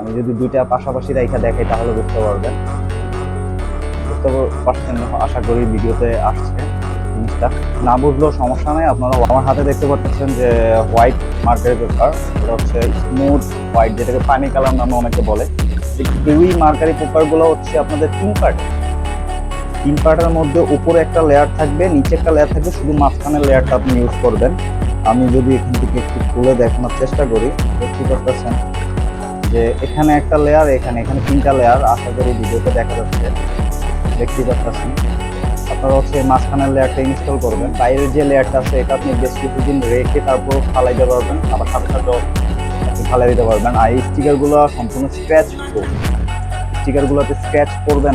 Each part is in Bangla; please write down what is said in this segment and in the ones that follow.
আমি যদি দুইটা পাশাপাশি রেখা দেখাই, তাহলে বুঝতে পারবেন। বুঝতে পারছেন, আশা করি ভিডিওতে আসছে জিনিসটা। না বুঝলেও সমস্যা নেই, আপনারা আমার হাতে দেখতে পাচ্ছেন যে হোয়াইট মার্কারি পেপার এটা হচ্ছে স্মুথ হোয়াইট, যেটাকে পানি কালার নামে অনেকে বলে। এই মার্কারি পেপারগুলো হচ্ছে আপনাদের তিন পার্ট। তিন পার্টের মধ্যে উপরে একটা লেয়ার থাকবে, নিচে একটা লেয়ার থাকবে, শুধু মাঝখানের লেয়ারটা আপনি ইউজ করবেন। আমি যদি এখান থেকে একটু খুলে দেখানোর চেষ্টা করি দেখতে পাচ্ছেন যে এখানে একটা লেয়ার এখানে এখানে তিনটা লেয়ার আশা করি ভিডিওতে দেখা যাচ্ছে। দেখতে পাচ্ছেন। আপনারা হচ্ছে মাঝখানের লেয়ারটা ইনস্টল করবেন। বাইরের যে লেয়ারটা আছে, এটা আপনি বেশ কিছুদিন রেখে তারপর ফালাই দিতে পারবেন। আবার সাথে সাথে আপনি ফালাই দিতে পারবেন। আর এই স্টিকারগুলো সম্পূর্ণ স্ক্র্যাচ স্টিকারগুলোতে স্ক্র্যাচ করবেন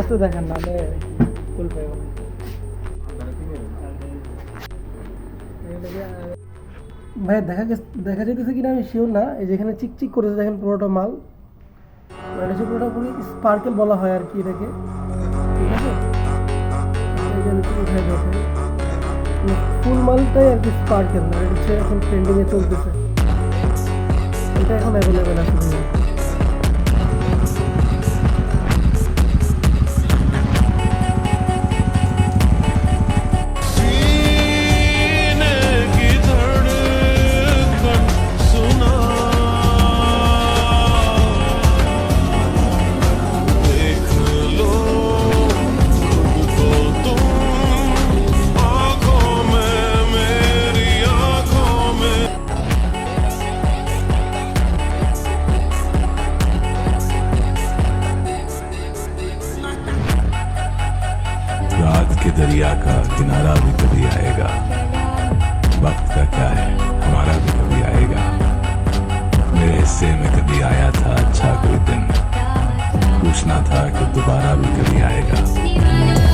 আস্তে দেখেন না ভাই, দেখা গেছে, দেখা যেতেছে কিনা আমি শিওর না। এই যেখানে চিকচিক করেছে, দেখেন পুরোটা মাল। মানে পুরোটা পুরো স্পার্কেল বলা হয় আর কি এটাকে। ফুল মালটাই আর কি স্পার্কেল না এটা এখন ট্রেন্ডিংয়ে চলতেছে। এটা এখন অ্যাভেলেবেল আছে। दरिया का किनारा भी कभी आएगा। वक्त का क्या है? हमारा भी कभी आएगा। मेरे हिस्से में कभी आया था अच्छा कोई दिन। पूछना था कि दोबारा भी कभी आएगा।